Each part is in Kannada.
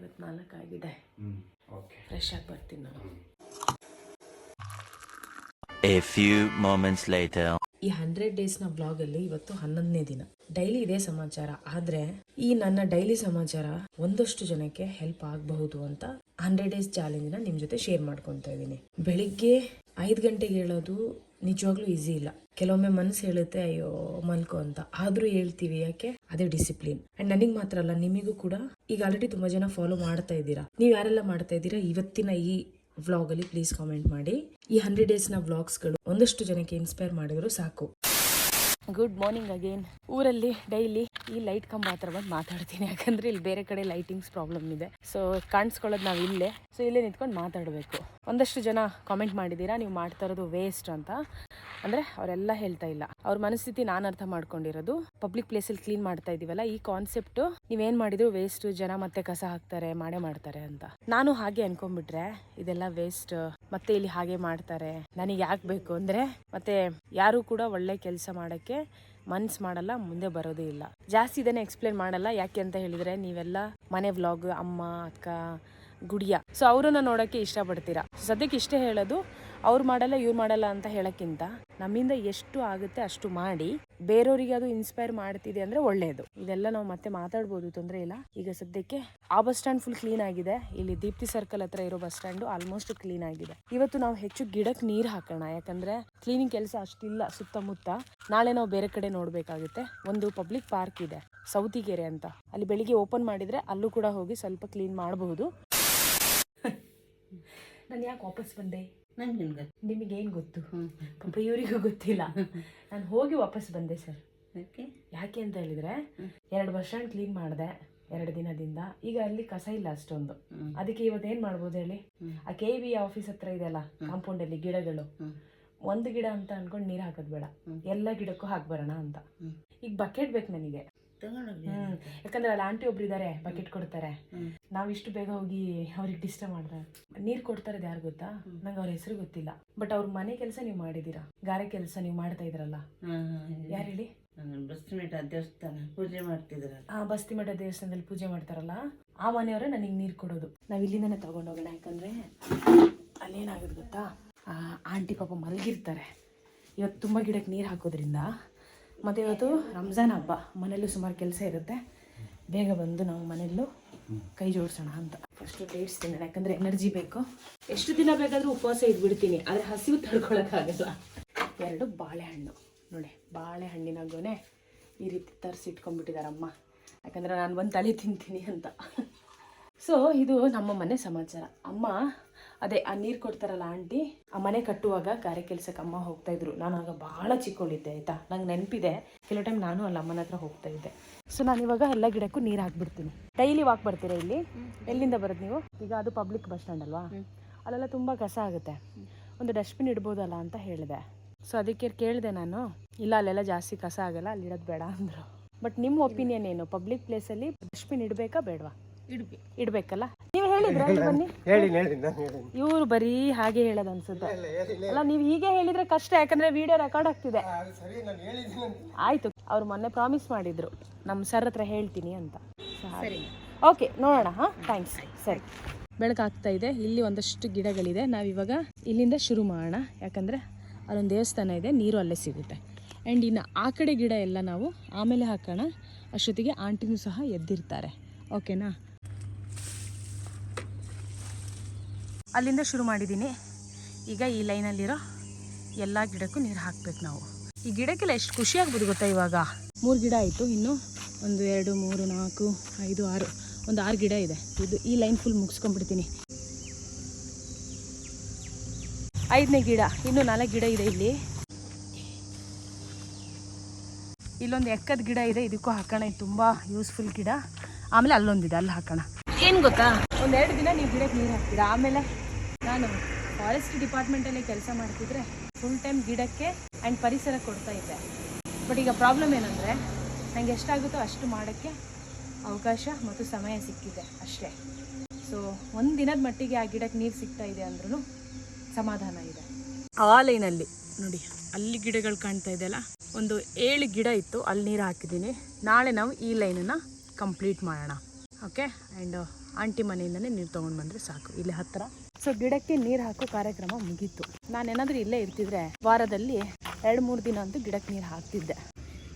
ಐವತ್ನಾಲ್ಕು ಆಗಿದೆ. ಓಕೆ ಫ್ರೆಶ್ ಆಗಿ ಬರ್ತೀನಿ ನಾನು. A few moments later. ಈ ಹಂಡ್ರೆಡ್ ಡೇಸ್ನ ಅಲ್ಲಿ ಇವತ್ತು ಹನ್ನೊಂದನೇ ದಿನ. ಡೈಲಿ ಇದೇ ಸಮಾಚಾರ. ಆದ್ರೆ ಈ ನನ್ನ ಡೈಲಿ ಸಮಾಚಾರ ಒಂದಷ್ಟು ಜನಕ್ಕೆ ಹೆಲ್ಪ್ ಆಗಬಹುದು ಅಂತ ಹಂಡ್ರೆಡ್ ಡೇಸ್ ಚಾಲೆಂಜ್ನ ನಿಮ್ ಜೊತೆ ಶೇರ್ ಮಾಡ್ಕೊತಾ ಇದ್ದೀನಿ. ಬೆಳಿಗ್ಗೆ ಐದು ಗಂಟೆಗೆ ಹೇಳೋದು ನಿಜವಾಗ್ಲೂ ಈಸಿ ಇಲ್ಲ. ಕೆಲವೊಮ್ಮೆ ಮನಸ್ಸು ಹೇಳುತ್ತೆ, ಅಯ್ಯೋ, ಮಲ್ಕೋ ಅಂತ. ಆದ್ರೂ ಹೇಳ್ತೀವಿ, ಯಾಕೆ? ಅದೇ ಡಿಸಿಪ್ಲಿನ್ ಅಂಡ್ ನನಗೆ ಮಾತ್ರ ಅಲ್ಲ, ನಿಮಗೂ ಕೂಡ. ಈಗ ಆಲ್ರೆಡಿ ತುಂಬಾ ಜನ ಫಾಲೋ ಮಾಡ್ತಾ ಇದ್ದೀರಾ. ನೀವು ಯಾರೆಲ್ಲ ಮಾಡ್ತಾ ಇದ್ದೀರಾ? ಇವತ್ತಿನ ಈ ವ್ಲಾಗ್ ಅಲ್ಲಿ ಪ್ಲೀಸ್ ಕಾಮೆಂಟ್ ಮಾಡಿ. ಈ ಹಂಡ್ರೆಡ್ ಡೇಸ್ನ ವ್ಲಾಗ್ಸ್ಗಳು ಒಂದಷ್ಟು ಜನಕ್ಕೆ ಇನ್ಸ್ಪೈರ್ ಮಾಡಿದ್ರು ಸಾಕು. ಗುಡ್ ಮಾರ್ನಿಂಗ್ ಅಗೇನ್ ಊರಲ್ಲಿ ಡೈಲಿ ಈ ಲೈಟ್ ಕಂಬ ಹತ್ರ ಬಂದು ಮಾತಾಡ್ತೀನಿ. ಯಾಕಂದ್ರೆ ಇಲ್ಲಿ ಬೇರೆ ಕಡೆ ಲೈಟಿಂಗ್ಸ್ ಪ್ರಾಬ್ಲಮ್ ಇದೆ. ಸೊ ಕಾಣಿಸ್ಕೊಳ್ಳೋದು ನಾವು ಇಲ್ಲೇ. ಸೊ ಇಲ್ಲೇ ನಿಂತ್ಕೊಂಡು ಮಾತಾಡಬೇಕು. ಒಂದಷ್ಟು ಜನ ಕಾಮೆಂಟ್ ಮಾಡಿದ್ದೀರಾ, ನೀವು ಮಾಡ್ತಾ ಇರೋದು ವೇಸ್ಟ್ ಅಂತ. ಅಂದ್ರೆ ಅವರೆಲ್ಲ ಹೇಳ್ತಾ ಇಲ್ಲ. ಅವ್ರ ಮನಸ್ಥಿತಿ ನಾನು ಅರ್ಥ ಮಾಡ್ಕೊಂಡಿರೋದು. ಪಬ್ಲಿಕ್ ಪ್ಲೇಸಲ್ಲಿ ಕ್ಲೀನ್ ಮಾಡ್ತಾ ಇದೀವಲ್ಲ, ಈ ಕಾನ್ಸೆಪ್ಟ್ ನೀವೇನ್ ಮಾಡಿದ್ರು ವೇಸ್ಟ್ ಜನ ಮತ್ತೆ ಕಸ ಹಾಕ್ತಾರೆ, ಮಾಡೇ ಮಾಡ್ತಾರೆ ಅಂತ. ನಾನು ಹಾಗೆ ಅನ್ಕೊಂಡ್ಬಿಟ್ರೆ, ಇದೆಲ್ಲ ವೇಸ್ಟ್ ಮತ್ತೆ ಇಲ್ಲಿ ಹಾಗೆ ಮಾಡ್ತಾರೆ. ನನಗೆ ಯಾಕೆ ಬೇಕು ಅಂದ್ರೆ, ಮತ್ತೆ ಯಾರು ಕೂಡ ಒಳ್ಳೆ ಕೆಲಸ ಮಾಡಕ್ಕೆ ಮನ್ಸ್ ಮಾಡಲ್ಲ, ಮುಂದೆ ಬರೋದೇ ಇಲ್ಲ. ಜಾಸ್ತಿ ಇದನ್ನೇ ಎಕ್ಸ್ಪ್ಲೇನ್ ಮಾಡಲ್ಲ, ಯಾಕೆ ಅಂತ ಹೇಳಿದ್ರೆ, ನೀವೆಲ್ಲ ಮನೆ ವ್ಲಾಗ್ ಅಮ್ಮ, ಅಕ್ಕ, ಗುಡಿಯ. ಸೊ ಅವರನ್ನ ನೋಡೋಕ್ಕೆ ಇಷ್ಟಪಡ್ತೀರಾ. ಸದ್ಯಕ್ಕೆ ಇಷ್ಟೇ ಹೇಳೋದು ಅವ್ರು ಮಾಡಲ್ಲ, ಇವ್ರು ಮಾಡಲ್ಲ ಅಂತ ಹೇಳೋಕ್ಕಿಂತ ನಮ್ಮಿಂದ ಎಷ್ಟು ಆಗುತ್ತೆ ಅಷ್ಟು ಮಾಡಿ. ಬೇರೆಯವರಿಗೆ ಅದು ಇನ್ಸ್ಪೈರ್ ಮಾಡ್ತಿದೆ ಅಂದ್ರೆ ಒಳ್ಳೆಯದು ಇದೆಲ್ಲ ನಾವು ಮತ್ತೆ ಮಾತಾಡ್ಬೋದು, ತೊಂದರೆ ಇಲ್ಲ. ಈಗ ಸದ್ಯಕ್ಕೆ ಆ ಬಸ್ ಸ್ಟ್ಯಾಂಡ್ ಫುಲ್ ಕ್ಲೀನ್ ಆಗಿದೆ. ಇಲ್ಲಿ ದೀಪ್ತಿ ಸರ್ಕಲ್ ಹತ್ರ ಇರೋ ಬಸ್ ಸ್ಟ್ಯಾಂಡು ಆಲ್ಮೋಸ್ಟ್ ಕ್ಲೀನ್ ಆಗಿದೆ. ಇವತ್ತು ನಾವು ಹೆಚ್ಚು ಗಿಡಕ್ಕೆ ನೀರು ಹಾಕೋಣ. ಯಾಕಂದ್ರೆ ಕ್ಲೀನಿಂಗ್ ಕೆಲಸ ಅಷ್ಟಿಲ್ಲ ಸುತ್ತಮುತ್ತ. ನಾಳೆ ನಾವು ಬೇರೆ ಕಡೆ ನೋಡ್ಬೇಕಾಗುತ್ತೆ. ಒಂದು ಪಬ್ಲಿಕ್ ಪಾರ್ಕ್ ಇದೆ, ಸೌತಿಗೆರೆ ಅಂತ. ಅಲ್ಲಿ ಬೆಳಿಗ್ಗೆ ಓಪನ್ ಮಾಡಿದ್ರೆ ಅಲ್ಲೂ ಕೂಡ ಹೋಗಿ ಸ್ವಲ್ಪ ಕ್ಲೀನ್ ಮಾಡಬಹುದು ನಾನು ಯಾಕೆ ವಾಪಸ್ ಬಂದೆ? ನಂಗೆ ಗೊತ್ತು ನಿಮಗೆ ಏನು ಗೊತ್ತು ಪಾಪ ಇವರಿಗೂ ಗೊತ್ತಿಲ್ಲ. ನಾನು ಹೋಗಿ ವಾಪಸ್ ಬಂದೆ ಸರ್. ಯಾಕೆ? ಅಂತ ಹೇಳಿದ್ರೆ ಎರಡು ವರ್ಷ ಕ್ಲೀನ್ ಮಾಡಿದೆ ಎರಡು ದಿನದಿಂದ. ಈಗ ಅಲ್ಲಿ ಕಸ ಇಲ್ಲ ಅಷ್ಟೊಂದು. ಅದಕ್ಕೆ ಇವತ್ತು ಏನ್ ಮಾಡ್ಬೋದು ಹೇಳಿ? ಆ ಕೆ ಬಿ ಆಫೀಸ್ ಹತ್ರ ಇದೆಯಲ್ಲ ಕಾಂಪೌಂಡ್ ಅಲ್ಲಿ ಗಿಡಗಳು. ಒಂದು ಗಿಡ ಅಂತ ಅನ್ಕೊಂಡು ನೀರು ಹಾಕೋದ್ ಬೇಡ. ಎಲ್ಲ ಗಿಡಕ್ಕೂ ಹಾಕ್ಬರೋಣ ಅಂತ. ಈಗ ಬಕೆಟ್ ಬೇಕು ನನಗೆ. ಹ್ಮ್. ಯಾಕಂದ್ರೆ ಅಲ್ಲಿ ಆಂಟಿ ಒಬ್ರು ಇದಾರೆ ಬಕೆಟ್ ಕೊಡ್ತಾರೆ. ನಾವ್ ಇಷ್ಟು ಬೇಗ ಹೋಗಿ ಅವ್ರಿಗೆ ಡಿಸ್ಟರ್ಬ್ ಮಾಡ್ತಾರೆ ನೀರ್ ಕೊಡ್ತಾರೆ ಯಾರು ಗೊತ್ತಾ? ನಂಗೆ ಅವ್ರ ಹೆಸರು ಗೊತ್ತಿಲ್ಲ. ಬಟ್ ಅವ್ರ ಮನೆ ಕೆಲಸ ನೀವು ಮಾಡಿದೀರಾ? ಗಾರೆ ಕೆಲಸ ನೀವು ಮಾಡ್ತಾ ಇದ್ರಲ್ಲ? ಯಾರು ಹೇಳಿ? ಬಸ್ತಿಮಠ ದೇವಸ್ಥಾನ ಪೂಜೆ ಮಾಡ್ತಿದ್ರಲ್ಲ. ಆ ಬಸ್ತಿಮಠ ದೇವಸ್ಥಾನದಲ್ಲಿ ಪೂಜೆ ಮಾಡ್ತಾರಲ್ಲ ಆ ಮನೆಯವರೇ ನನಗೆ ನೀರು ಕೊಡೋದು. ನಾವು ಇಲ್ಲಿಂದನೇ ತಗೊಂಡೋಗೋಣ ಯಾಕಂದ್ರೆ ಅಲ್ಲೇನಾಗುತ್ತೆ ಗೊತ್ತಾ? ಆ ಆಂಟಿ ಪಾಪ ಮಲಗಿರ್ತಾರೆ. ಇವತ್ತು ತುಂಬ ಗಿಡಕ್ಕೆ ನೀರು ಹಾಕೋದ್ರಿಂದ ಮತ್ತು ಇವತ್ತು ರಂಜಾನ್ ಹಬ್ಬ. ಮನೆಯಲ್ಲೂ ಸುಮಾರು ಕೆಲಸ ಇರುತ್ತೆ. ಬೇಗ ಬಂದು ನಾವು ಮನೆಯಲ್ಲೂ ಕೈ ಜೋಡಿಸೋಣ ಅಂತ. ಫಸ್ಟು ಡೇಟ್ಸ್ ತಿನ್ನೋಣ ಯಾಕಂದ್ರೆ ಎನರ್ಜಿ ಬೇಕು. ಎಷ್ಟು ದಿನ ಬೇಕಾದರೂ ಉಪವಾಸ ಇದ್ಬಿಡ್ತೀನಿ, ಆದರೆ ಹಸಿವು ತಡ್ಕೊಳಕ್ಕಾಗಲ್ಲ. ಎರಡು ಬಾಳೆಹಣ್ಣು. ನೋಡಿ, ಬಾಳೆಹಣ್ಣಿನ ಗೊನೆ ಈ ರೀತಿ ತರಿಸಿಟ್ಕೊಂಡ್ಬಿಟ್ಟಿದಾರಮ್ಮ. ಯಾಕಂದ್ರೆ ನಾನು ಒಂದು ತಲೆ ತಿಂತೀನಿ ಅಂತ. ಸೊ ಇದು ನಮ್ಮ ಮನೆ ಸಮಾಚಾರ. ಅಮ್ಮ ಅದೇ ಆ ನೀರು ಕೊಡ್ತಾರಲ್ಲ ಆಂಟಿ ಆ ಮನೆ ಕಟ್ಟುವಾಗ ಗಾರೆ ಕೆಲ್ಸಕ್ಕೆ ಅಮ್ಮ ಹೋಗ್ತಾ ಇದ್ರು. ನಾನು ಆಗ ಬಹಳ ಚಿಕ್ಕೊಂಡಿದ್ದೆ ಆಯ್ತಾ? ನಂಗೆ ನೆನಪಿದೆ ಕೆಲವು ಟೈಮ್ ನಾನು ಅಲ್ಲಿ ಅಮ್ಮನ ಹತ್ರ ಹೋಗ್ತಾ ಇದ್ದೆ. ಸೊ ನಾನು ಇವಾಗ ಎಲ್ಲ ಗಿಡಕ್ಕೂ ನೀರು ಹಾಕ್ಬಿಡ್ತೀನಿ. ಡೈಲಿ ವಾಕ್ ಬರ್ತೀರಾ ಇಲ್ಲಿ? ಎಲ್ಲಿಂದ ಬರೋದು ನೀವು? ಈಗ ಅದು ಪಬ್ಲಿಕ್ ಬಸ್ ಸ್ಟ್ಯಾಂಡ್ ಅಲ್ವಾ? ಅಲ್ಲೆಲ್ಲ ತುಂಬ ಕಸ ಆಗುತ್ತೆ. ಒಂದು ಡಸ್ಟ್ಬಿನ್ ಇಡ್ಬೋದಲ್ಲ ಅಂತ ಹೇಳಿದೆ. ಸೊ ಅದಕ್ಕೆ ಕೇಳಿದೆ ನಾನು ಇಲ್ಲ ಅಲ್ಲೆಲ್ಲ ಜಾಸ್ತಿ ಕಸ ಆಗಲ್ಲ ಅಲ್ಲಿ ಇಡೋದು ಬೇಡ ಅಂದರು. ಬಟ್ ನಿಮ್ಮ ಒಪಿನಿಯನ್ ಏನು? ಪಬ್ಲಿಕ್ ಪ್ಲೇಸಲ್ಲಿ ಡಸ್ಟ್ಬಿನ್ ಇಡಬೇಕಾ ಬೇಡವಾ? ಇಡ್ಬೇಕು. ಇಡ್ಬೇಕಲ್ಲ? ಹೇಳಿದ್ರ? ಬನ್ನಿ. ಹೇಳಿ ಹೇಳಿ ನಾನು ಹೇಳಿ ಇವ್ರು ಬರೀ ಹಾಗೆ ಹೇಳೋದು ಅನ್ಸುತ್ತೆ ಅಲ್ಲ ನೀವು ಹೀಗೆ ಹೇಳಿದ್ರೆ ಕಷ್ಟ ಯಾಕಂದ್ರೆ ವಿಡಿಯೋ ರೆಕಾರ್ಡ್ ಆಗ್ತಿದೆ. ಆಯ್ತು. ಅವ್ರು ಮೊನ್ನೆ ಪ್ರಾಮಿಸ್ ಮಾಡಿದ್ರು. ನಮ್ಮ ಸರ್ ಹತ್ರ ಹೇಳ್ತೀನಿ ಅಂತ. ಓಕೆ ನೋಡೋಣ ಹಾ? ಥ್ಯಾಂಕ್ಸ್ ಸರಿ. ಬೆಳಕಾಗ್ತಾ ಇದೆ. ಇಲ್ಲಿ ಒಂದಷ್ಟು ಗಿಡಗಳಿದೆ. ನಾವಿವಾಗ ಇಲ್ಲಿಂದ ಶುರು ಮಾಡೋಣ. ಯಾಕಂದರೆ ಅಲ್ಲೊಂದು ದೇವಸ್ಥಾನ ಇದೆ. ನೀರು ಅಲ್ಲೇ ಸಿಗುತ್ತೆ. ಆ್ಯಂಡ್ ಇನ್ನು ಆ ಕಡೆ ಗಿಡ ಎಲ್ಲ ನಾವು ಆಮೇಲೆ ಹಾಕೋಣ. ಅಷ್ಟೊತ್ತಿಗೆ ಆಂಟಿನೂ ಸಹ ಎದ್ದಿರ್ತಾರೆ. ಓಕೆನಾ ಅಲ್ಲಿಂದ ಶುರು ಮಾಡಿದ್ದೀನಿ. ಈಗ ಈ ಲೈನಲ್ಲಿರೋ ಎಲ್ಲ ಗಿಡಕ್ಕೂ ನೀರು ಹಾಕ್ಬೇಕು ನಾವು. ಈ ಗಿಡಕ್ಕೆಲ್ಲ ಎಷ್ಟು ಖುಷಿ ಆಗ್ಬೋದು ಗೊತ್ತಾ ಇವಾಗ? ಮೂರು ಗಿಡ ಆಯಿತು, ಇನ್ನು ಒಂದು ಎರಡು, ಮೂರು, ನಾಲ್ಕು, ಐದು, ಆರು, ಒಂದು ಆರು ಗಿಡ ಇದೆ. ಇದು ಈ ಲೈನ್ ಫುಲ್ ಮುಗಿಸ್ಕೊಂಡ್ಬಿಡ್ತೀನಿ. ಐದನೇ ಗಿಡ, ಇನ್ನು ನಾಲ್ಕು ಗಿಡ ಇದೆ ಇಲ್ಲಿ. ಇಲ್ಲೊಂದು ಎಕ್ಕದ ಗಿಡ ಇದೆ, ಇದಕ್ಕೂ ಹಾಕೋಣ. ಇದು ತುಂಬ ಯೂಸ್ಫುಲ್ ಗಿಡ. ಆಮೇಲೆ ಅಲ್ಲೊಂದಿದೆ, ಅಲ್ಲಿ ಹಾಕೋಣ. ಏನು ಗೊತ್ತಾ? ಒಂದೆರಡು ದಿನ ನೀವು ಗಿಡಕ್ಕೆ ನೀರು ಹಾಕ್ತೀರಾ? ಆಮೇಲೆ ನಾನು ಫಾರೆಸ್ಟ್ ಡಿಪಾರ್ಟ್ಮೆಂಟಲ್ಲೇ ಕೆಲಸ ಮಾಡ್ತಿದ್ರೆ ಫುಲ್ ಟೈಮ್ ಗಿಡಕ್ಕೆ ಆ್ಯಂಡ್ ಪರಿಸರ ಕೊಡ್ತಾ ಇದ್ದೆ. ಬಟ್ ಈಗ ಪ್ರಾಬ್ಲಮ್ ಏನಂದರೆ ನನಗೆ ಎಷ್ಟಾಗುತ್ತೋ ಅಷ್ಟು ಮಾಡೋಕ್ಕೆ ಅವಕಾಶ ಮತ್ತು ಸಮಯ ಸಿಕ್ಕಿದೆ ಅಷ್ಟೇ. ಸೊ ಒಂದು ದಿನದ ಮಟ್ಟಿಗೆ ಆ ಗಿಡಕ್ಕೆ ನೀರು ಸಿಗ್ತಾ ಇದೆ ಅಂದ್ರೂ ಸಮಾಧಾನ ಇದೆ. ಆ ಲೈನಲ್ಲಿ ನೋಡಿ, ಅಲ್ಲಿ ಗಿಡಗಳು ಕಾಣ್ತಾ ಇದೆಯಲ್ಲ ಒಂದು ಏಳು ಗಿಡ ಇತ್ತು, ಅಲ್ಲಿ ನೀರು ಹಾಕಿದ್ದೀನಿ. ನಾಳೆ ನಾವು ಈ ಲೈನನ್ನು ಕಂಪ್ಲೀಟ್ ಮಾಡೋಣ. ಓಕೆ ಆ್ಯಂಡ್ ಆಂಟಿ ಮನೆಯಿಂದನೇ ನೀರು ತೊಗೊಂಡು ಬಂದರೆ ಸಾಕು. ಇಲ್ಲಿ ಹತ್ತಿರ ಸೊ ಗಿಡಕ್ಕೆ ನೀರು ಹಾಕೋ ಕಾರ್ಯಕ್ರಮ ಮುಗೀತು. ನಾನೇನಾದರೂ ಇಲ್ಲೇ ಇರ್ತಿದ್ರೆ ವಾರದಲ್ಲಿ ಎರಡು, ಮೂರು ದಿನ ಅಂತೂ ಗಿಡಕ್ಕೆ ನೀರು ಹಾಕ್ತಿದ್ದೆ.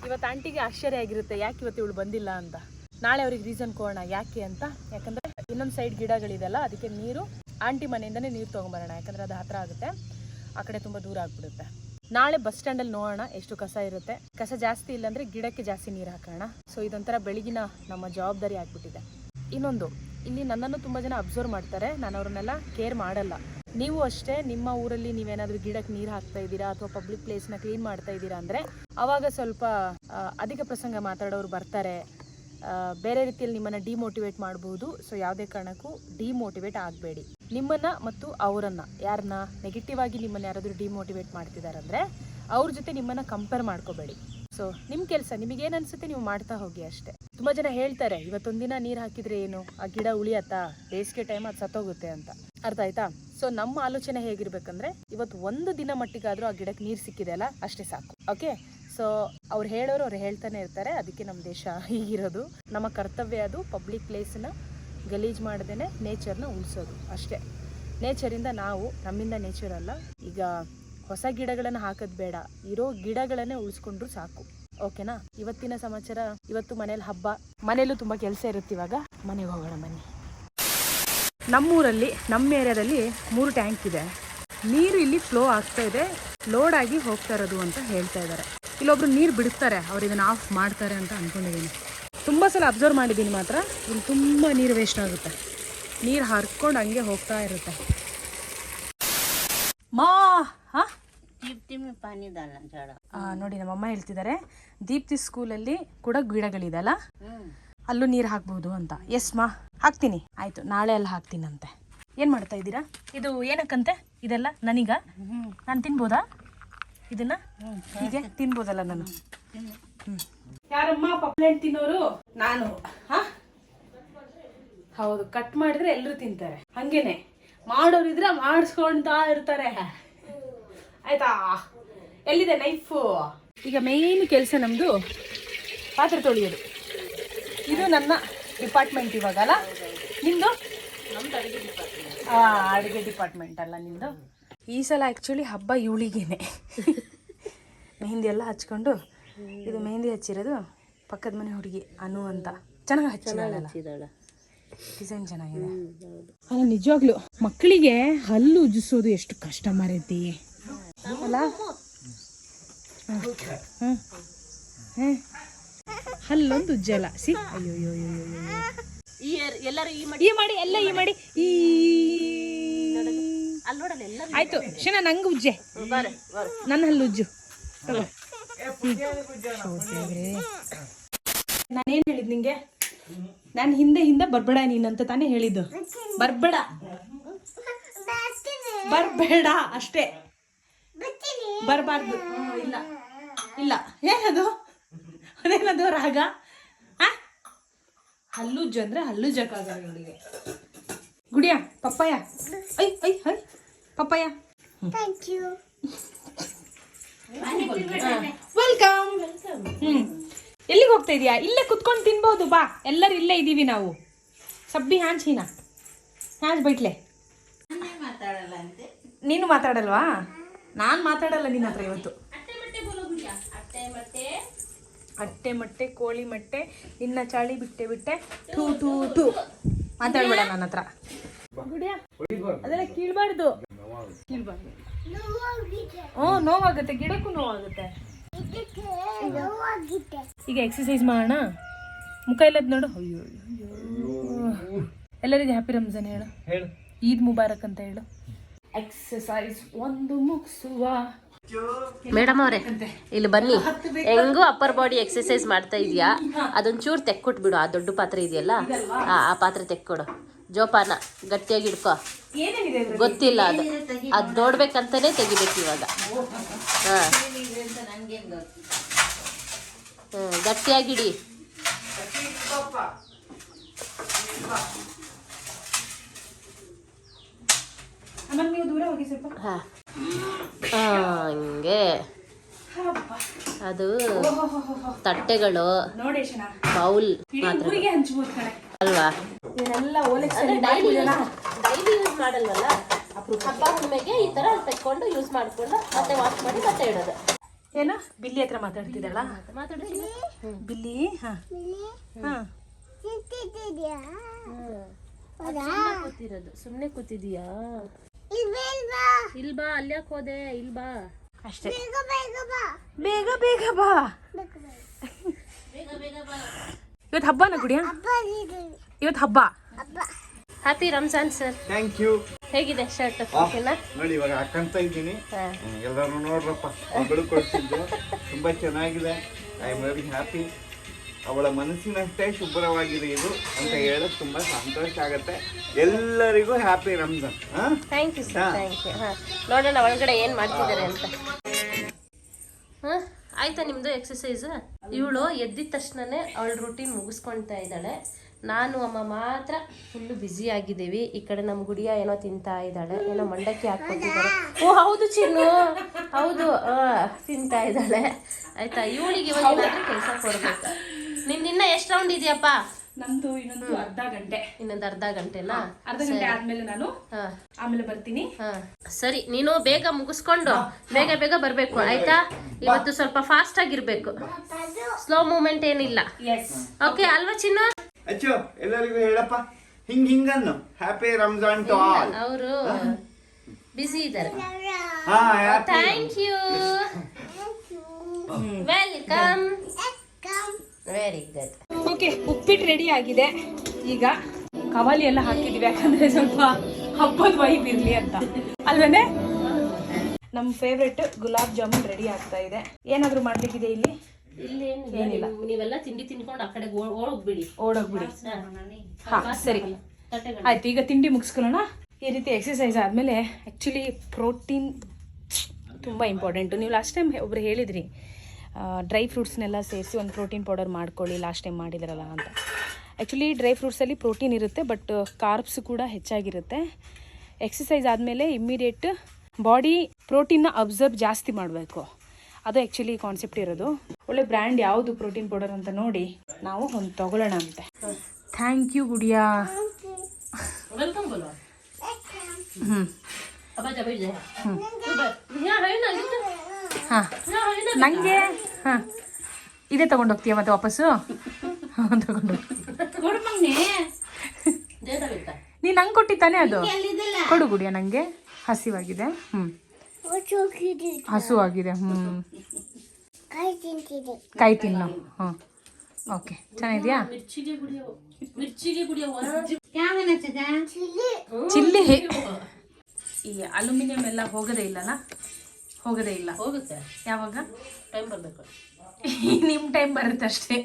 ಇವತ್ತು ಆಂಟಿಗೆ ಆಶ್ಚರ್ಯ ಆಗಿರುತ್ತೆ, ಯಾಕೆ ಇವತ್ತು ಇವಳು ಬಂದಿಲ್ಲ ಅಂತ. ನಾಳೆ ಅವ್ರಿಗೆ ರೀಸನ್ ಕೊಡೋಣ, ಯಾಕೆ ಅಂತ. ಯಾಕಂದರೆ ಇನ್ನೊಂದು ಸೈಡ್ ಗಿಡಗಳಿದೆಲ್ಲ, ಅದಕ್ಕೆ ನೀರು ಆಂಟಿ ಮನೆಯಿಂದನೇ ನೀರು ತೊಗೊಂಬರೋಣ. ಯಾಕಂದರೆ ಅದು ಹತ್ರ ಆಗುತ್ತೆ. ಆ ಕಡೆ ತುಂಬ ದೂರ ಆಗ್ಬಿಡುತ್ತೆ. ನಾಳೆ ಬಸ್ ಸ್ಟ್ಯಾಂಡಲ್ಲಿ ನೋಡೋಣ, ಎಷ್ಟು ಕಸ ಇರುತ್ತೆ. ಕಸ ಜಾಸ್ತಿ ಇಲ್ಲಾಂದ್ರೆ ಗಿಡಕ್ಕೆ ಜಾಸ್ತಿ ನೀರು ಹಾಕೋಣ. ಸೊ ಇದೊಂಥರ ಬೆಳಗಿನ ನಮ್ಮ ಜವಾಬ್ದಾರಿ ಆಗ್ಬಿಟ್ಟಿದೆ. ಇನ್ನೊಂದು ಇಲ್ಲಿ ನನ್ನನ್ನು ತುಂಬ ಜನ ಅಬ್ಸರ್ವ್ ಮಾಡ್ತಾರೆ. ನಾನು ಅವ್ರನ್ನೆಲ್ಲ ಕೇರ್ ಮಾಡಲ್ಲ. ನೀವು ಅಷ್ಟೇ ನಿಮ್ಮ ಊರಲ್ಲಿ ನೀವೇನಾದರೂ ಗಿಡಕ್ಕೆ ನೀರು ಹಾಕ್ತಾ ಇದ್ದೀರಾ ಅಥವಾ ಪಬ್ಲಿಕ್ ಪ್ಲೇಸ್ನ ಕ್ಲೀನ್ ಮಾಡ್ತಾ ಇದ್ದೀರಾ ಅಂದರೆ ಅವಾಗ ಸ್ವಲ್ಪ ಅಧಿಕ ಪ್ರಸಂಗ ಮಾತಾಡೋರು ಬರ್ತಾರೆ. ಬೇರೆ ರೀತಿಯಲ್ಲಿ ನಿಮ್ಮನ್ನು ಡಿಮೋಟಿವೇಟ್ ಮಾಡಬಹುದು ಸೊ ಯಾವುದೇ ಕಾರಣಕ್ಕೂ ಡಿಮೋಟಿವೇಟ್ ಆಗಬೇಡಿ. ನಿಮ್ಮನ್ನ ಮತ್ತು ಅವರನ್ನ. ಯಾರನ್ನ ನೆಗೆಟಿವ್ ಆಗಿ ನಿಮ್ಮನ್ನ ಯಾರಾದರೂ ಡಿಮೋಟಿವೇಟ್ ಮಾಡ್ತಿದ್ದಾರೆ ಅಂದರೆ ಅವ್ರ ಜೊತೆ ನಿಮ್ಮನ್ನ ಕಂಪೇರ್ ಮಾಡ್ಕೋಬೇಡಿ. ಸೊ ನಿಮ್ಮ ಕೆಲಸ, ನಿಮಗೇನು ಅನ್ಸುತ್ತೆ ನೀವು ಮಾಡ್ತಾ ಹೋಗಿ ಅಷ್ಟೇ. ತುಂಬ ಜನ ಹೇಳ್ತಾರೆ ಇವತ್ತೊಂದಿನ ನೀರು ಹಾಕಿದ್ರೆ ಏನು? ಆ ಗಿಡ ಉಳಿಯತ್ತಾ? ಬೇಸಿಗೆ ಟೈಮ್ ಅದು ಸತ್ತೋಗುತ್ತೆ ಅಂತ. ಅರ್ಥ ಆಯ್ತಾ? ಸೊ ನಮ್ಮ ಆಲೋಚನೆ ಹೇಗಿರ್ಬೇಕಂದ್ರೆ, ಇವತ್ತು ಒಂದು ದಿನ ಮಟ್ಟಿಗಾದ್ರೂ ಆ ಗಿಡಕ್ಕೆ ನೀರು ಸಿಕ್ಕಿದೆ ಅಲ್ಲ, ಅಷ್ಟೇ ಸಾಕು. ಓಕೆ ಸೊ ಅವ್ರು ಹೇಳೋರು ಅವ್ರು ಹೇಳ್ತಾನೆ ಇರ್ತಾರೆ, ಅದಕ್ಕೆ ನಮ್ಮ ದೇಶ ಹೀಗಿರೋದು. ನಮ್ಮ ಕರ್ತವ್ಯ ಅದು ಪಬ್ಲಿಕ್ ಪ್ಲೇಸನ್ನ ಗಲೀಜು ನೇಚರ್ ನೇಚರ್ನ ಉಳಿಸೋದು, ಅಷ್ಟೇ. ನೇಚರಿಂದ ನಾವು, ನಮ್ಮಿಂದ ನೇಚರ್ ಅಲ್ಲ, ಈಗ ಹೊಸ ಗಿಡಗಳನ್ನು ಹಾಕೋದು ಬೇಡ. ಇರೋ ಗಿಡಗಳನ್ನೇ ಉಳಿಸ್ಕೊಂಡ್ರು ಸಾಕು. ಓಕೆನಾ? ಇವತ್ತಿನ ಸಮಾಚಾರ, ಇವತ್ತು ಮನೇಲಿ ಹಬ್ಬ. ಮನೇಲೂ ತುಂಬ ಕೆಲಸ ಇರುತ್ತೆ ಇವಾಗ. ಮನೆಗೆ ಹೋಗೋಣ ಬನ್ನಿ. ನಮ್ಮೂರಲ್ಲಿ ನಮ್ಮ ಏರಿಯಾದಲ್ಲಿ ಮೂರು ಟ್ಯಾಂಕ್ ಇದೆ. ನೀರು ಇಲ್ಲಿ ಫ್ಲೋ ಆಗ್ತಾ ಇದೆ. ಲೋಡ್ ಆಗಿ ಹೋಗ್ತಾ ಇರೋದು ಅಂತ ಹೇಳ್ತಾ ಇದ್ದಾರೆ ಇಲ್ಲೊಬ್ರು ನೀರು ಬಿಡ್ತಾರೆ ಅವ್ರು ಇದನ್ನ ಆಫ್ ಮಾಡ್ತಾರೆ ಅಂತ ಅನ್ಕೊಂಡಿದ್ದೀನಿ ತುಂಬ ಸಲ ಅಬ್ಸರ್ವ್ ಮಾಡಿದ್ದೀನಿ ಮಾತ್ರ. ಇಲ್ಲಿ ತುಂಬ ನೀರು ವೇಸ್ಟ್ ಆಗುತ್ತೆ. ನೀರು ಹರ್ಕೊಂಡು ಹಂಗೆ ಹೋಗ್ತಾ ಇರುತ್ತೆ. ಮಾ, ಹಾ? ದೀಪ್ತಿ ಮೇ ಪಾನಿ ದಾಲ ನೋಡಿ ನಮ್ಮಮ್ಮ ಹೇಳ್ತಿದ್ದಾರೆ ದೀಪ್ತಿ ಸ್ಕೂಲ್ ಅಲ್ಲಿ ಕೂಡ ಗಿಡಗಳಿದಲ್ಲ ಅಲ್ಲೂ? ನೀರು ಹಾಕ್ಬಹುದು ಅಂತ. ಎಸ್ ಮಾ. ಹಾಕ್ತೀನಿ. ಆಯ್ತು ನಾಳೆ ಅಲ್ಲಿ ಹಾಕ್ತೀನಂತೆ. ಏನು ಮಾಡ್ತಾ ಇದ್ದೀರಾ? ಇದು ಏನಕ್ಕಂತೆ? ಇದೆಲ್ಲ ನನಗ? ನಾನು ತಿನ್ಬೋದಾ? ಇದನ್ನ? ಹೀಗೆ? ತಿನ್ಬೋದಲ್ಲ ನಾನು? ಯಾರಮ್ಮ ಪಪ್ಲೆಟ್ ತಿನ್ನೋರು? ನಾನು. ಹೌದು ಕಟ್ ಮಾಡಿದ್ರೆ ಎಲ್ಲರೂ ತಿಂತಾರೆ. ಹಂಗೇನೆ. ಮಾಡೋರಿದ್ರೆ ಮಾಡಿಸ್ಕೊಂತ ಇರ್ತಾರೆ. ಆಯ್ತಾ? ಎಲ್ಲಿದೆ ನೈಫು ಈಗ ಮೇನ್ ಕೆಲಸ ನಮ್ದು ಪಾತ್ರೆ ತೊಳೆಯೋದು. ಇದು ನನ್ನ ಡಿಪಾರ್ಟ್ಮೆಂಟ್ ಇವಾಗಲ್ಲ ಅಲ್ಲ? ನಿಂದು ಆ, ಅಡುಗೆ ಡಿಪಾರ್ಟ್ಮೆಂಟ್ ಅಲ್ಲ ನಿಂದು ಈ ಸಲ ಆ್ಯಕ್ಚುಲಿ ಹಬ್ಬ ಇವಳಿಗೇನೆ. ಮೆಹಂದಿ ಎಲ್ಲ ಹಚ್ಕೊಂಡು ಇದು ಮೆಹಂದಿ ಹಚ್ಚಿರೋದು ಪಕ್ಕದ ಮನೆ ಹುಡುಗಿ ಅನು ಅಂತ. ಚೆನ್ನಾಗಿ ಹಚ್ಚಿದಾಳಲ್ಲ? ಡಿಸೈನ್ ಚೆನ್ನಾಗಿದೆ. ಅಲ್ಲ ನಿಜವಾಗ್ಲು ಮಕ್ಕಳಿಗೆ ಹಲ್ಲು ಉಜ್ಜಿಸೋದು ಎಷ್ಟು ಕಷ್ಟ ಮಾರೈತಿ. ಹಲ್ಲೊಂದು ಜಲ. ಸಿ? ಅಯ್ಯೋ ಎಲ್ಲರೂ ಈ ಮಾಡಿ ಎಲ್ಲ ಈ ಮಾಡಿ ಈ ಆಯ್ತು ಶನ ನಂಗೆ ಉಜ್ಜೆ ನನ್ನ ಹಲ್ಲು ಉಜ್ಜು ನಾನೇನ್ ಹೇಳಿದ್ ನಿಂಗೆ ನಾನು ಹಿಂದೆ ಹಿಂದೆ ಬರ್ಬೇಡ ನೀನಂತ ತಾನೇ ಹೇಳಿದ್ದು ಬರ್ಬೇಡ ಬರ್ಬೇಡ ಅಷ್ಟೇ ಬರಬಾರ್ದು. ಇಲ್ಲ. ಇಲ್ಲ. ಏನದು? ಅದೇನದು ರಾಗ? ಆ? ಹಲ್ಲುಜ್ಜು ಅಂದ್ರೆ ಹಲ್ಲುಜ್ಜಕ್ಕಾಗಲ್ಲ ಇವಳಿಗೆ ಗುಡಿಯ ಪಪ್ಪಾಯ? ಐ ಐ ಐ. ಪಪ್ಪಾಯ. ವೆಲ್ಕಮ್ ಹ್ಮ್. ಎಲ್ಲಿಗೆ ಹೋಗ್ತಾ ಇದೀಯಾ? ಇಲ್ಲೇ ಕುತ್ಕೊಂಡು ತಿನ್ಬೋದು ಬಾ. ಎಲ್ಲರೂ ಇಲ್ಲೇ ಇದ್ದೀವಿ ನಾವು. ಸಬ್ಬಿ ಹಾಂಚ್ ಹೀನಾ ಹಾಂಚ್ ಬೈಟ್ಲೆ. ನೀನು ಮಾತಾಡಲ್ವಾ? ನಾನು ಮಾತಾಡಲ್ಲ ನಿನ್ನ ಹತ್ರ ಇವತ್ತು. ಅಟ್ಟೆ ಮೊಟ್ಟೆ ಕೋಳಿ ಮೊಟ್ಟೆ ನಿನ್ನ ಚಾಳಿ ಬಿಟ್ಟೆ ಬಿಟ್ಟೆ. ಟೂ ಟೂ ಟೂ ಮಾತಾಡ್ಬೇಡ ನನ್ನ ಹತ್ರ. ಗುಡಿಯ ಅದೆಲ್ಲ ಕೀಳ್ಬಾರ್ದು. ಕೀಳ್ಬಾರ್ದು. ಹ್ಞೂ ನೋವಾಗುತ್ತೆ ಗಿಡಕ್ಕೂ ನೋವಾಗುತ್ತೆ. ಈಗ ಎಕ್ಸಸೈಸ್ ಮಾಡೋಣ? ಮುಖ ಇಲ್ಲದ್ ನೋಡು. ಅಯ್ಯೋ ಅಯ್ಯೋ ಎಲ್ಲರಿಗೂ ಹ್ಯಾಪಿ ರಂಜಾನ್ ಹೇಳು. ಹೇಳು. ಈದ್ ಮುಬಾರಕ್ ಅಂತ ಹೇಳು. ಎಕ್ಸಸೈಸ್ ಒಂದು ಮುಗಿಸುವ. ಮೇಡಮ್ ಅವರೇ ಇಲ್ಲಿ ಬನ್ನಿ. ಹೆಂಗೂ ಅಪ್ಪರ್ ಬಾಡಿ ಎಕ್ಸಸೈಸ್ ಮಾಡ್ತಾ ಇದೀಯಾ? ಅದೊಂಚೂರು ತೆಕ್ಕೊಟ್ಬಿಡು ಆ ದೊಡ್ಡ ಪಾತ್ರೆ ಇದೆಯಲ್ಲ? ಆ ಆ ಪಾತ್ರೆ ತೆಕ್ಕೊಡು. ಜೋಪಾನ ಗಟ್ಟಿಯಾಗಿ ಇಡ್ಕೊ ಗೊತ್ತಿಲ್ಲ ಅದು. ಅದು ನೋಡ್ಬೇಕಂತಾನೆ ತೆಗಿಬೇಕು ಇವಾಗ. ಹಾಂ. ಗಟ್ಟಿಯಾಗಿಡಿ ಆಮೇಲೆ ನೀವು ದೂರ ಹೋಗಿ ಸ್ವಲ್ಪ. ಹಾ. ಹಂಗೆ. ಅದು ತಟ್ಟೆಗಳು. ನೋಡಿ ಬೌಲ್ ಅಲ್ವಾ? ಡೈಲಿ ಯೂಸ್ ಮಾಡಲ್ವಲ್ಲ? ಹಬ್ಬ ಹುಣ್ಣಿಮೆಗೆ ಈ ತರ ತೆಕ್ಕೊಂಡು ಯೂಸ್ ಮಾಡ್ಕೊಂಡು ಮತ್ತೆ ವಾಶ್ ಮಾಡಿ ಮತ್ತೆ ಇಡೋದು. ಏನೋ? ಬಿಲ್ಲಿ ಹತ್ರ ಮಾತಾಡ್ತಿದ್ದಾಳ? ಮಾತಾಡಿ ಬಿಲ್ಲಿ ಹಾ. ಹಾ. ಸುಮ್ಮನೆ ಕೂತಿದೀಯಾ? ಇಲ್ ಬಾ ಅಲ್ಯಾಕ್ ಹೋದೆ ಇಲ್ ಬಾ. ಅಷ್ಟೇ. ಬೇಗ ಬೇಗ ಬಾ. ಇವತ್ತು ಹಬ್ಬನ ಗುಡಿಯ? ಇವತ್ತು ಹಬ್ಬ. Happy Ramzan sir thank you ಹೇಗಿದೆ ಶರ್ಟ್ ಓಕೆನಾ? ನೋಡಿ ಇವಾಗ ಹಾಕಂತ ಇದ್ದೀನಿ. ಎಲ್ಲರೂ ನೋಡ್ರಪ್ಪ ಮಗಳು ಕೊಡ್ತಿದ್ದು. ತುಂಬಾ ಚೆನ್ನಾಗಿದೆ. ಐ ಆಮ್ ವೆರಿ ಹ್ಯಾಪಿ ಅವಳ ಮನಸ್ಸಿನಷ್ಟೇ ಶುಭ್ರವಾಗಿದೆ ಇದು ಅಂತ ಹೇಳಕ್ ತುಂಬಾ ಸಂತೋಷ ಆಗತ್ತೆ. ಎಲ್ಲರಿಗೂ happy Ramzan thank you sir thank you ಹಾಂ. ನೋಡೋಣ ಒಳಗಡೆ ಏನು ಮಾಡ್ತಿದ್ದಾರೆ ಅಂತ. ಹಾಂ? ಆಯ್ತಾ ನಿಮ್ಮದು ಎಕ್ಸಸೈಸ್ ಇವಳು ಎದ್ದಿದ ತಕ್ಷಣನೇ ಅವಳ ರೂಟೀನ್ ಮುಗಿಸ್ಕೊಳ್ತಾ ಇದ್ದಾಳೆ. ನಾನು ಅಮ್ಮ ಮಾತ್ರ ಫುಲ್ಲು ಬ್ಯುಸಿ ಆಗಿದ್ದೀವಿ. ಈ ಕಡೆ ನಮ್ಮ ಗುಡಿಯ ಏನೋ ತಿಂತಾ ಇದ್ದಾಳೆ. ಏನೋ ಮಂಡಕ್ಕಿ ಹಾಕ್ಕೊಟ್ಟಿದ್ದಾರೆ. ಓ ಹೌದು ಚಿನ್ನು. ಹೌದು. ತಿಂತಾ ಇದ್ದಾಳೆ. ಆಯ್ತಾ? ಇವಳಿಗೆ ಇವಾಗ ಏನಾದರೂ ಕೆಲಸ ಕೊಡ್ಬೇಕು? ನಿಂದಿನ್ನ ಎಷ್ಟು ರೌಂಡ್ ಇದೆಯಪ್ಪ? ನಮ್ದು ಇನ್ನೊಂದು ಅರ್ಧ ಗಂಟೆ. ಇನ್ನೊಂದು ಅರ್ಧ ಗಂಟೆನಾ? ಅರ್ಧ ಗಂಟೆ ಆದ್ಮೇಲೆ ನಾನು ಹಾಂ. ಆಮೇಲೆ ಬರ್ತೀನಿ. ಹಾ. ಸರಿ ನೀನು ಬೇಗ ಮುಗಿಸ್ಕೊಂಡು ಬೇಗ ಬೇಗ ಬರಬೇಕು ಆಯ್ತಾ? ಇವತ್ತು ಸ್ವಲ್ಪ ಫಾಸ್ಟ್ ಆಗಿರ್ಬೇಕು. ಸ್ಲೋ ಮೂಮೆಂಟ್ ಏನಿಲ್ಲ. ಎಸ್ ಓಕೆ ಅಲ್ವಾ ಚಿನ್ನ? ಅಚ್ಚು ಎಲ್ಲರಿಗೂ ಹೇಳಪ್ಪ. ಹಿಂಗ್ ಹಿಂಗನ್ನು. ಹ್ಯಾಪಿ ರಂಜಾನ್ ಟು ಆಲ್ ಅವರು ಬಿಸಿ ಇದ್ದಾರೆ. Thank you welcome very good okay uppittu ready ಆಗಿದೆ. ಈಗ ಕವಾಲಿ ಎಲ್ಲ ಹಾಕಿದೀವಿ ಯಾಕಂದ್ರೆ ಸ್ವಲ್ಪ ಹಬ್ಬದ ವೈಬ್ ಇರಲಿ ಅಂತ. ಅಲ್ವೇನೆ? ನಮ್ಮ ಫೇವ್ರೆಟ್ ಗುಲಾಬ್ ಜಾಮೂನ್ ರೆಡಿ ಆಗ್ತಾ ಇದೆ. ಏನಾದರೂ ಮಾಡ್ಬೇಕಿದೆ ಇಲ್ಲಿ? ಇಲ್ಲಿ ಏನಿಲ್ಲ. ನೀವೆಲ್ಲ ತಿಂಡಿ ತಿನ್ಕೊಂಡು ಆ ಕಡೆ ಓಡೋಗ್ಬಿಡಿ. ಓಡೋಗ್ಬಿಡಿ. ಹಾ. ಸರಿ. ಆಯ್ತು ಈಗ ತಿಂಡಿ ಮುಗಿಸ್ಕೊಳ್ಳೋಣ. ಈ ರೀತಿ ಎಕ್ಸಸೈಸ್ ಆದಮೇಲೆ ಆ್ಯಕ್ಚುಲಿ ಪ್ರೋಟೀನ್ ತುಂಬ ಇಂಪಾರ್ಟೆಂಟು ನೀವು ಲಾಸ್ಟ್ ಟೈಮ್ ಒಬ್ರು ಹೇಳಿದ್ರಿ ಡ್ರೈ ಫ್ರೂಟ್ಸ್ನೆಲ್ಲ ಸೇರಿಸಿ ಒಂದು ಪ್ರೋಟೀನ್ ಪೌಡರ್ ಮಾಡ್ಕೊಳ್ಳಿ ಲಾಸ್ಟ್ ಟೈಮ್ ಮಾಡಿದ್ರಲ್ಲ ಅಂತ. ಆ್ಯಕ್ಚುಲಿ ಡ್ರೈ ಫ್ರೂಟ್ಸಲ್ಲಿ ಪ್ರೋಟೀನ್ ಇರುತ್ತೆ ಬಟ್ ಕಾರ್ಬ್ಸ್ ಕೂಡ ಹೆಚ್ಚಾಗಿರುತ್ತೆ. ಎಕ್ಸಸೈಸ್ ಆದಮೇಲೆ ಇಮ್ಮಿಡಿಯೇಟ್ ಬಾಡಿ ಪ್ರೋಟೀನ್ನ ಅಬ್ಸರ್ವ್ ಜಾಸ್ತಿ ಮಾಡಬೇಕು. ಅದು ಆ್ಯಕ್ಚುಲಿ ಕಾನ್ಸೆಪ್ಟ್ ಇರೋದು. ಒಳ್ಳೆ ಬ್ರ್ಯಾಂಡ್ ಯಾವುದು ಪ್ರೋಟೀನ್ ಪೌಡರ್ ಅಂತ ನೋಡಿ ನಾವು ಒಂದು ತಗೊಳ್ಳೋಣ ಅಂತೆ. Thank you Gudiya. ಹ್ಞೂ ಹೈ. ನನಗೆ ಹಾಂ. ಇದೇ ತಗೊಂಡೋಗ್ತೀಯ ಮತ್ತೆ ವಾಪಸ್ಸು? ಹಾಂ ತಗೊಂಡು ನೀನು ನಂಗೆ ಕೊಟ್ಟಿದ್ದಾನೆ ಅದು? ಕೊಡು ಗುಡಿಯ ನನಗೆ ಹಸಿವಾಗಿದೆ. ಹ್ಞೂ ಹಸುವಾಗಿದೆ. ಹ್ಞೂ ಕಾಯಿ ತಿನ್ನು. ಹ್ಞೂ ಓಕೆ. ಚೆನ್ನಾಗಿದೆಯಾ? ಚಿಲ್ಲಿ. ಈ ಅಲ್ಯೂಮಿನಿಯಂ ಎಲ್ಲ ಹೋಗೋದೇ ಇಲ್ಲಲ್ಲ ಹೋಗೋದೇ ಇಲ್ಲ. ಹೋಗುತ್ತೆ. ಯಾವಾಗ? ಟೈಮ್ ಬರಬೇಕು. ನಿಮ್ಮ ಟೈಮ್ ಬರುತ್ತೆ ಅಷ್ಟೇ.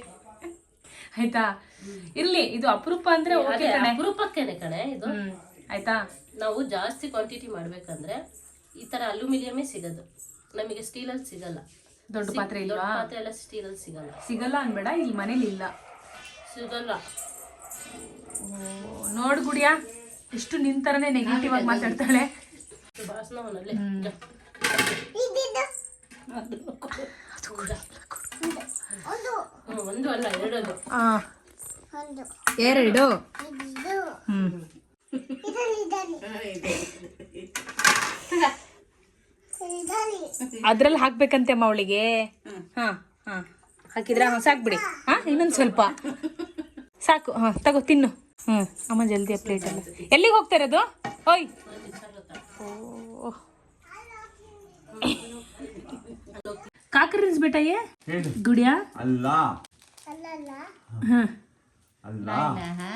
ಆಯ್ತಾ? ಇರ್ಲಿ ಇದು ಅಪರೂಪ ಅಂದ್ರೆ ಓಕೆ ಕಣೆ ಅಪರೂಪಕ್ಕೇನೆ ಕಣೆ ಇದು. ಆಯ್ತಾ? ನಾವು ಜಾಸ್ತಿ ಕ್ವಾಂಟಿಟಿ ಮಾಡ್ಬೇಕಂದ್ರೆ ಈ ತರ ಅಲ್ಯೂಮಿನಿಯಮೇ ಸಿಗೋದು. ನಮಗೆ ಸ್ಟೀಲಲ್ಲಿ ಸಿಗಲ್ಲ. ದೊಡ್ಡ ಪಾತ್ರೆ ಇಲ್ಲ ಪಾತ್ರೆ ಎಲ್ಲ ಸ್ಟೀಲಲ್ಲಿ ಸಿಗಲ್ಲ. ಸಿಗಲ್ಲ ಅನ್ಬೇಡ ಇಲ್ಲಿ ಮನೇಲಿ ಇಲ್ಲ. ಸಿಗಲ್ಲ. ನೋಡ್ ಗುಡಿಯಾ. ಇಷ್ಟು ನಿಂತರನೇ ನೆಗೆಟಿವ್ ಆಗಿ ಮಾತಾಡ್ತಾಳೆ. ಭಾಷಣವನ್ನಲ್ಲೇ ಆ, ಎರಡು. ಹ್ಮ್ ಅದ್ರಲ್ಲಿ ಹಾಕ್ಬೇಕಂತೆ ಅಮ್ಮ ಅವಳಿಗೆ. ಹಾ ಹಾ. ಹಾಕಿದ್ರೆ ಹಾ ಸಾಕ್ಬಿಡಿ. ಹಾ ಇನ್ನೊಂದು ಸ್ವಲ್ಪ. ಸಾಕು ಹಾ ತಗೋ ತಿನ್ನು. ಹ್ಮ್ ಅಮ್ಮ ಜಲ್ದಿ ಪ್ಲೇಟ್ ಎಲ್ಲ ಎಲ್ಲಿಗೆ ಹೋಗ್ತಾ ಇರೋದು? ಓಯ್ ಓ. ಕಾಕರಿಸ್ ಬೇಟಯ್ಯ? ಗುಡಿಯಾ? ಅಲ್ಲ. ಅಲ್ಲ. ಅಲ್ಲ. ಹಾ